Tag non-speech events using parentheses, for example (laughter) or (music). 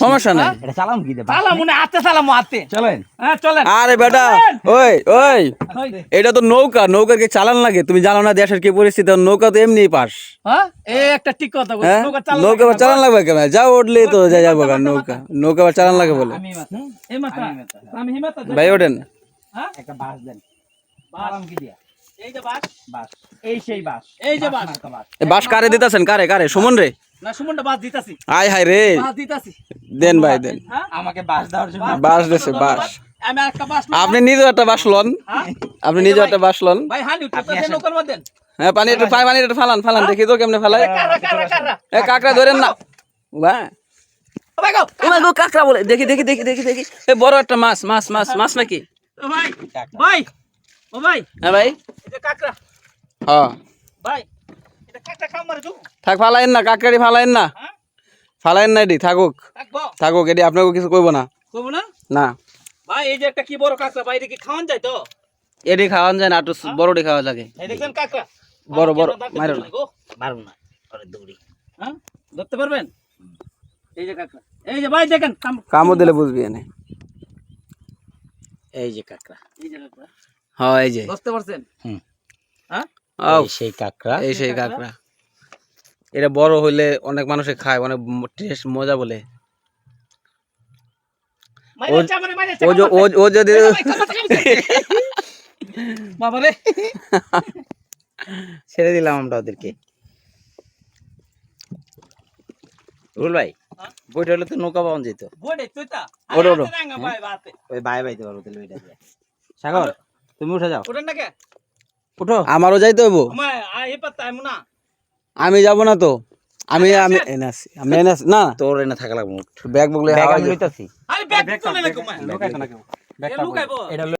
সমস্যা নাই। এটা চালাম কি দে মনে হাতে সালাম হাতে। চলেন। হ্যাঁ চলেন। আরে বেটা ওই ওই। এটা তো নৌকা নৌকার কি চালান লাগে? তুমি জানো না দেশের কি পরিস্থিতি? নৌকা তো এমনি পাস। হ্যাঁ? এই একটা ঠিক কথা হ্যাঁ? নৌকা চালান নৌকা চালান লাগবে কেন? যাও উঠলে তো যা যাব নৌকা। নৌকা চালান লাগে বলে। আমি মাথা। এই মাথা। আমি হিমাতা। ভাই ওঠেন। হ্যাঁ? একটা বাস দেন। কি দিয়া? এই যে বাস। বাস। এই সেই বাস। এই যে বাস মার্কা বাস। এ বাস কারে দিতেছেন? কারে কারে? সুমন রে। না সুমনটা বাস দিতাছি। আয় হায় রে। বাস দিতাছি। দেন ভাই দেন। হ্যাঁ? আমাকে বাস দেওয়ার জন্য। বাস দেছে বাস। আপনি নিজেও একটা বাস লন। হ্যাঁ? আপনি নিজেও একটা বাস লন। নৌকার হ্যাঁ পানি একটু পানি পানি একটু ফালান ফালান। দেখি তো কেমনে ফালায়। কাকড়া ধরেন না। গো কাকড়া বলে। দেখি দেখি দেখি দেখি দেখি। এ বড় একটা মাছ মাছ মাছ মাছ নাকি? ভাই ভাই ও ভাই। হ্যাঁ ভাই। কাকড়া। হ্যাঁ ভাই এটা কাকড়া খাম মারে তুই থাক ফালাইন না কাকড়ি ফালাইন না। হ্যাঁ? ফালাইন না এটি থাকুক। থাকুক এটি আপনাকে কিছু কইব না। কইবো না? না। ভাই এই যে একটা কি বড় কাকড়া ভাই এটা কি খাওয়ান যায় তো? এটি খাওয়ান যায় না একটু বড়টি খাওয়া লাগে। এই দেখছেন কাকড়া। বড় বড় মারো না। পারব না। পরে দৌড়ি। হ্যাঁ? ধরতে পারবেন? এই যে কাকড়া। এই যে ভাই দেখেন কাম কামও দিলে বুঝবি এনে। এই যে কাকড়া। এই যে কাকড়া। হ্যাঁ এই যে। বুঝতে পারছেন? হুম। হ্যাঁ? সেই কাকড়া। এই সেই কাকড়া। এটা বড় হইলে অনেক মানুষে খায় অনেক টেস্ট মজা বলে। ও- যদি (laughs) ছেড়ে দিলাম আমরা ওদেরকে। রুল ভাই হ্যাঁ? বইটা হলে তো নৌকা পাওয়া যেত। ওরো, ওরো। ওই বাই বাইতে পারব তাহলে ওইটা সাগর তুমি উঠে যাও। ওটা না কে? উঠো। আমারও যাইতে হইব। আমি যাব না তো। আমি আমি এনে আসি আমি এনে আসি। না তোর এনে থাকা লাগবো। ব্যাগ বগলে ব্যাগ আমি লইতাছি। আরে ব্যাগ তো না কমায় লুকাইতো না কেউ। এ লুকাইবো। এটা